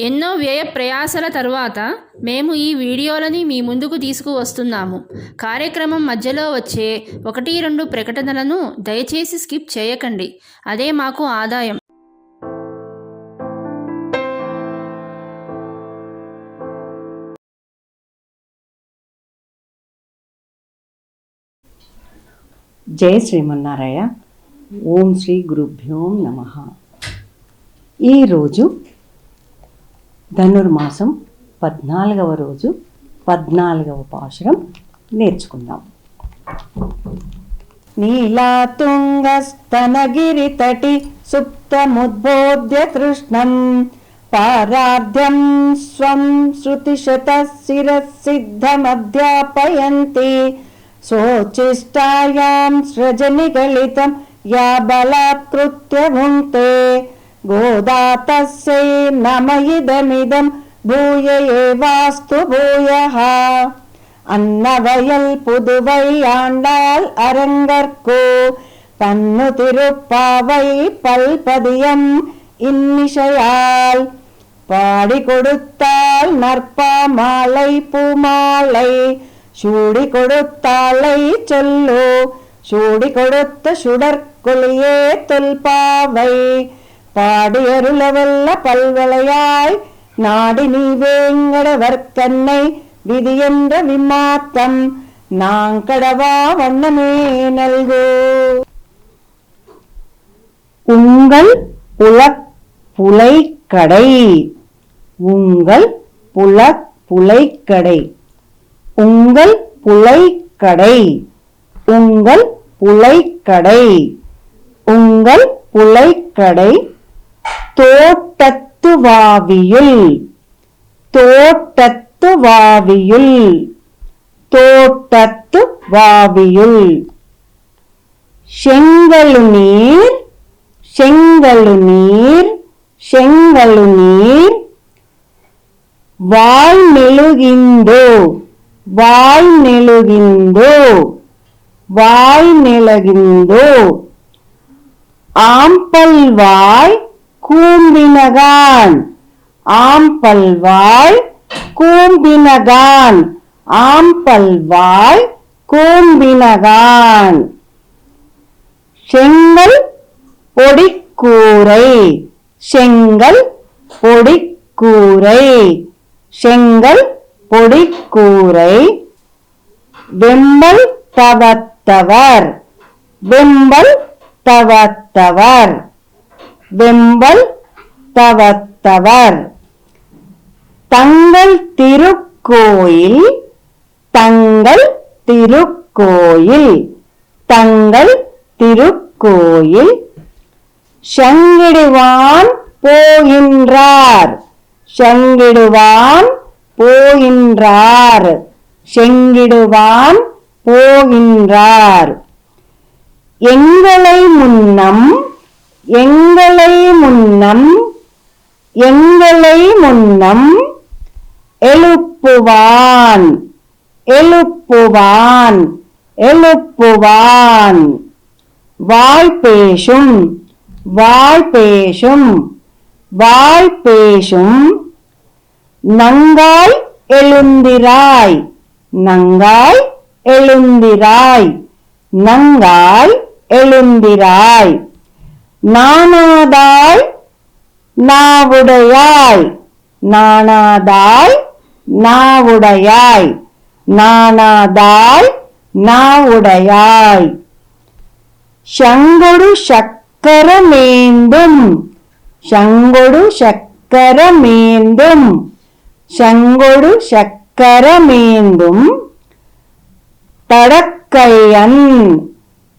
ఎన్నో వ్యయ ప్రయాసల తరువాత మేము ఈ వీడియోలని మీ ముందుకు తీసుకువస్తున్నాము. కార్యక్రమం మధ్యలో వచ్చే ఒకటి రెండు ప్రకటనలను దయచేసి స్కిప్ చేయకండి. అదే మాకు ఆదాయం. జయ శ్రీమన్నారాయ ఓం శ్రీ గురుభ్యోం నమ. ఈరోజు ధనుర్మాసం పద్నాలుగవ రోజు పద్నాలుగవ పాశురం నేర్చుకుందాం. నీలాతుంగస్తనగిరితటి సుప్తముద్బోధ్య కృష్ణం పారార్థ్యం స్వం శృతిశత శిరసిద్ధమధ్యాపయంతి. సోచిష్టాయాం సృజనిగళితం యా బలాత్కృత్య गोदा तस्यै नम इदमिदं भूय एवास्तु भूयः அன்னவயல் புதுவை ஆண்டாள் அரங்கற்கோ பன்னு திருப்பாவை பல்பதியம் இன்னிசையால் பாடி கொடுத்தாள் நற்பா மாலை பூமாலை சூடி கொடுத்தாளை சொல்லு சூடி கொடுத்த சுடற்கொலியே தொல்பாவை பாடியருளவல்ல பல்வளையாய் நாடி நீ வேங்கட வர்க்கன்னை விதி என்ற விம்மாத்தம் நாங்கடவா வண்ணமே நல்கோ. உங்கள் புலக் கடை உங்கள் புலக் கடை உங்கள் புலைக்கடை. உங்கள் புலைக்கடை. உங்கள் புலைக்கடை. தோட்டத்து வாவியுள் தோட்டத்து வாவியுள் தோட்டத்து வாவியுள் செங்கலு நீர் செங்கலு நீர் செங்கலு நீர் வாய் மெழுகிந்தோ வாய் மெழுகிந்தோ கூம்பினகான். ஆம்பல்வாய் கூம்பினகான். ஆம்பல்வாய் கூம்பினகான். செங்கல் பொடிக்கூரை. செங்கல் பொடிக்கூரை. செங்கல் பொடிக்கூரை. வெம்பல் தவத்தவர். வெம்பல் தவத்தவர். வெம்பல் தவத்தவர். தங்கள் திருக்கோயில் தங்கள் திருக்கோயில் தங்கள் திருக்கோயில். செங்கிடுவான் போகின்றார் செங்கிடுவான் போகின்றார் செங்கிடுவான் போகின்றார். எங்களை முன்னம் எங்களை முன்னம் எங்களை முன்னம் எழுப்புவான் எழுப்புவான் எழுப்புவான். வாய் பேசும் வாய் பேசும் வாய் பேசும். நங்காய் எழுந்திராய் நங்காய் எழுந்திராய் நங்காய் எழுந்திராய். நானாதாய் நாவுடையாய். நானாதாய் நாவுடையாய். நானாதாய் நாவுடையாய். சங்கொடு சக்கரமேந்தும் சங்கொடு சக்கரமேந்தும் சங்கொடு சக்கரமேந்தும் தடக்கையன்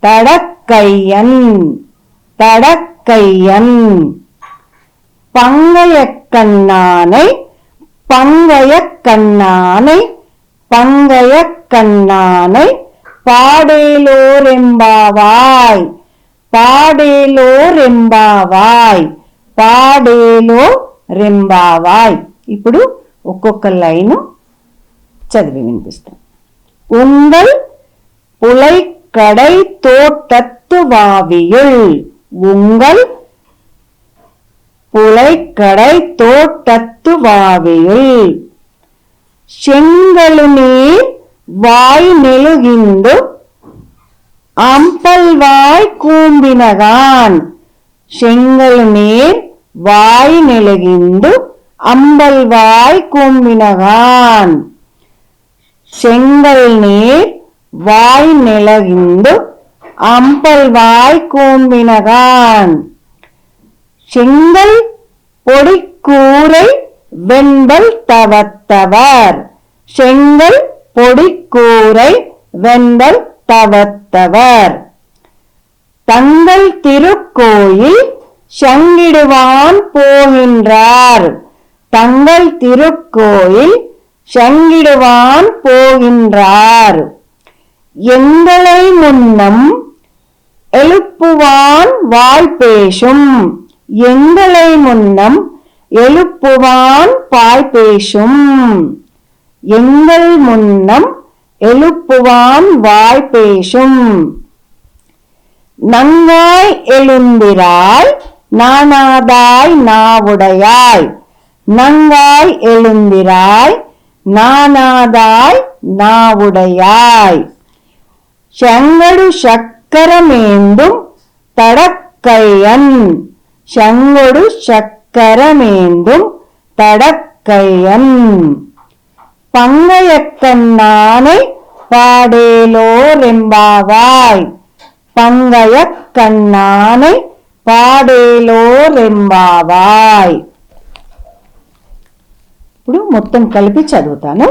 தடக்கையன். தடக்கையன் பங்கையக் கண்ணானை பங்கையக் கண்ணானை பங்கையக் கண்ணானை పాడేలోరెంబావాయ్ పాడేలోరెంబావాయ్ పాడేలో రెంబావాయ్ ఇప్పుడు ఒక్కొక్క లైను చదివి వినిపిస్తాం ఉంగల్ புலைக்கடை தோட்டத்து வாவியுள் உங்கள் புலை கடை தோட்டத்து வாவியுள் செங்கழு நீர் வாய் நெழுகிந்து அம்பல்வாய் கூம்பினகான் செங்கல் நீர் வாய் நெழுகிந்து அம்பல்வாய் கூம்பினகான் செங்கல் நீர் வாய் நிலகிந்து அம்பல்வாய் கூம்பினகான். செங்கல் பொடிக்கூரை வெண்பல் தவத்தவர். செங்கல் பொடிக்கூரை வெண்பல் தவத்தவர். தங்கள் திருக்கோயில் சங்கிடுவான் போகின்றார். தங்கள் திருக்கோயில் சங்கிடுவான் போகின்றார். எங்களை முன்னம் எழுப்புவான் வாய் பேசும் எங்களை முன்னம் எழுப்புவான் பாய் பேசும் எங்கள் முன்னம் எழுப்புவான் வாய் பேசும் நங்காய் எழுந்திராய் நானாதாய் நாவுடையாய். நங்காய் எழுந்திராய் நானாதாய் நாவுடையாய். செங்கடு சக்கரமேந்தும் தடக்கையன் செங்கொடு சக்கரமேந்தும் தடக்கையன் பங்கையக்கண்ணானை பாடேலோ ரெம்பாவாய் பங்கையக்கண்ணானை పాడేలో రెంబావాయ్ ఇప్పుడు మొత్తం కలిపి చదువుతాను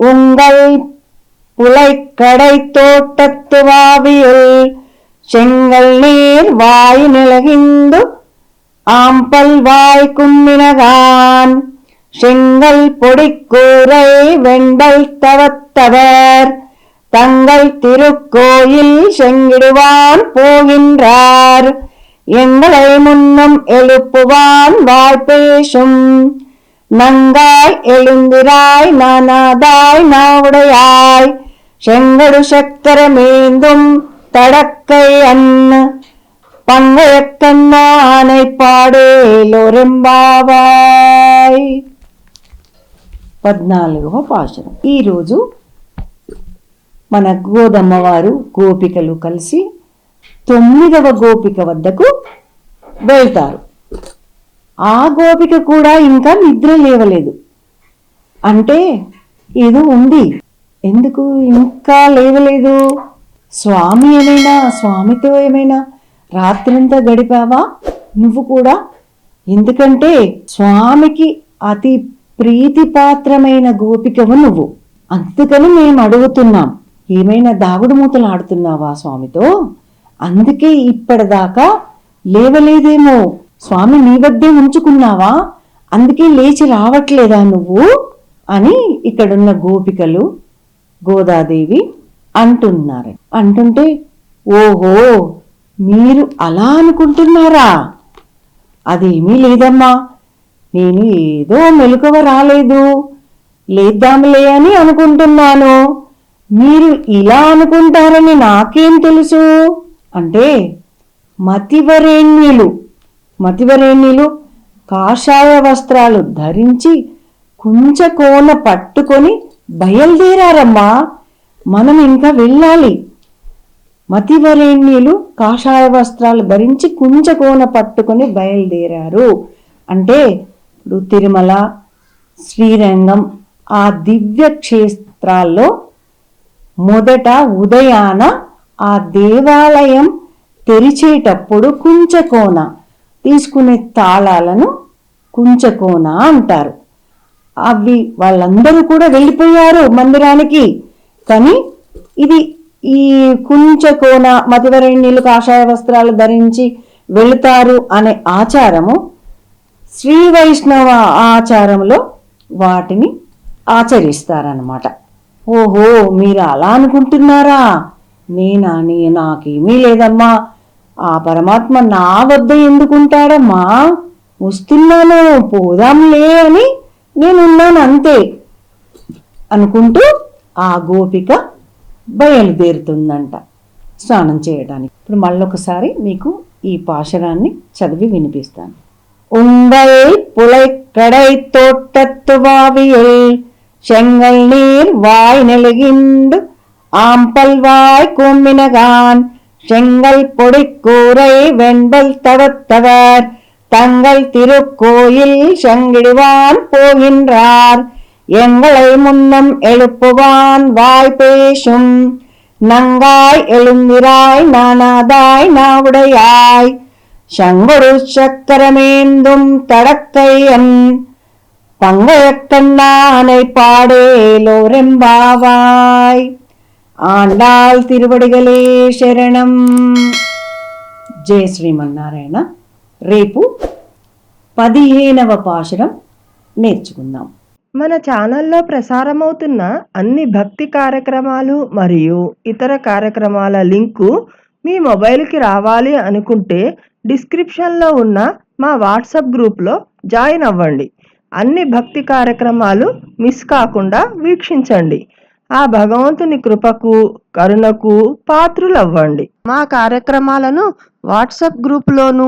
உங்கள் உலைக்கடை தோட்டத்து வாவியில் செங்கல் நீர் வாய் நிலகிந்து ஆம்பல் வாய் கும்மினகான் செங்கல் பொடிக்கூரை வெண்டல் தவத்தவர் தங்கள் திருக்கோயில் செங்கிடுவான் போகின்றார். எங்களை முன்னும் எழுப்புவான் வாய் பேசும். நங்காய் எழுந்திராய் நானாதாய் நாவுடையாய். செங்கடு சக்கரமேந்தும் தடக்கை அன்னு పంగయక్కన్నానై పాడేలోరెంబావాయ్ పద్నాలుగవ పాశనం ఈరోజు మన గోదమ్మవారు గోపికలు కలిసి తొమ్మిదవ గోపిక వద్దకు వెళ్తారు ఆ గోపిక కూడా ఇంకా నిద్ర లేవలేదు అంటే ఏదో ఉంది ఎందుకు ఇంకా లేవలేదు? స్వామి ఏమైనా స్వామితో ఏమైనా రాత్రంతా గడిపావా? నువ్వు కూడా? ఎందుకంటే స్వామికి అతి ప్రీతిపాత్రమైన గోపికవు నువ్వు. అందుకని మేము అడుగుతున్నాం. ఏమైనా దాగుడు మూతలు ఆడుతున్నావా స్వామితో? అందుకే ఇప్పటిదాకా లేవలేదేమో. స్వామి నీ వద్దే ఉంచుకున్నావా? అందుకే లేచి రావట్లేదా నువ్వు? అని ఇక్కడున్న గోపికలు గోదాదేవి అంటున్నారు అంటుంటే ఓహో మీరు అలా అనుకుంటున్నారా? అదేమీ లేదమ్మా. నేను ఏదో మెలకువ రాలేదు. లేద్దాంలే అని అనుకుంటున్నాను. మీరు ఇలా అనుకుంటారని నాకేం తెలుసు? అంటే మతివరేణ్యులు మతివరేణ్యులు కాషాయ వస్త్రాలు ధరించి కుంచకోన పట్టుకొని బయలుదేరారమ్మా. మనం ఇంకా వెళ్ళాలి. మతివరేణ్యులు కాషాయ వస్త్రాలు ధరించి కుంచకోన పట్టుకొని బయలుదేరారు. అంటే ఇప్పుడు తిరుమల శ్రీరంగం ఆ దివ్య క్షేత్రాల్లో మొదట ఉదయాన ఆ దేవాలయం తెరిచేటప్పుడు కుంచకోన తీసుకునే తాళాలను కుంచకోన అంటారు. అవి వాళ్ళందరూ కూడా వెళ్ళిపోయారు మందిరానికి. కానీ ఇది ఈ కుంచకోన మతివరణ్యులు కాషాయ వస్త్రాలు ధరించి వెళుతారు అనే ఆచారము శ్రీ వైష్ణవ ఆచారంలో వాటిని ఆచరిస్తారనమాట ఓహో మీరు అలా అనుకుంటున్నారా? నేనా? నీ నాకేమీ లేదమ్మా. ఆ పరమాత్మ నా వద్ద ఎందుకుంటాడమ్మా? వస్తున్నాను పోదాంలే అని నేనున్నాను అంతే అనుకుంటూ ఆ గోపిక బయలుదేరుతుందంట స్నానం చేయడానికి ఇప్పుడు మళ్ళొకసారి మీకు ఈ పాశరాన్ని చదివి వినిపిస్తాను உங்கள் புலைக்கடை தோட்டத்து வாவியுள் செங்கல் நீர் வாய் நெழுகிண்டு ஆம்பல் வாய் கும்மினகான் செங்கல் பொடிக்கூரை வெண்பல் தவத்தவர் தங்கள் திருக்கோயில் செங்கிடுவான் போகின்றார். எங்களை முன்னம் எழுப்புவான் வாய் பேசும். நங்காய் எழுந்திராய் நானாதாய் நாவுடையாய். சங்கொரு சக்கரமேந்தும் தடக்கையன் பங்கயக்கண்ணானை பாடேலோரெம்பாவாய் ஆண்டாள் திருவடிகளே சரணம். ஜெய் ஸ்ரீமன் நாராயணா రేపు పదిహేనవ పాశరం నేర్చుకుందాం. మన ఛానల్లో ప్రసారమవుతున్న అన్ని భక్తి కార్యక్రమాలు మరియు ఇతర కార్యక్రమాల లింకు మీ మొబైల్కి రావాలి అనుకుంటే డిస్క్రిప్షన్లో ఉన్న మా వాట్సాప్ గ్రూప్లో జాయిన్ అవ్వండి. అన్ని భక్తి కార్యక్రమాలు మిస్ కాకుండా వీక్షించండి. ఆ భగవంతుని కృపకు కరుణకు పాత్రులవ్వండి. మా కార్యక్రమాలను వాట్సాప్ గ్రూప్లోను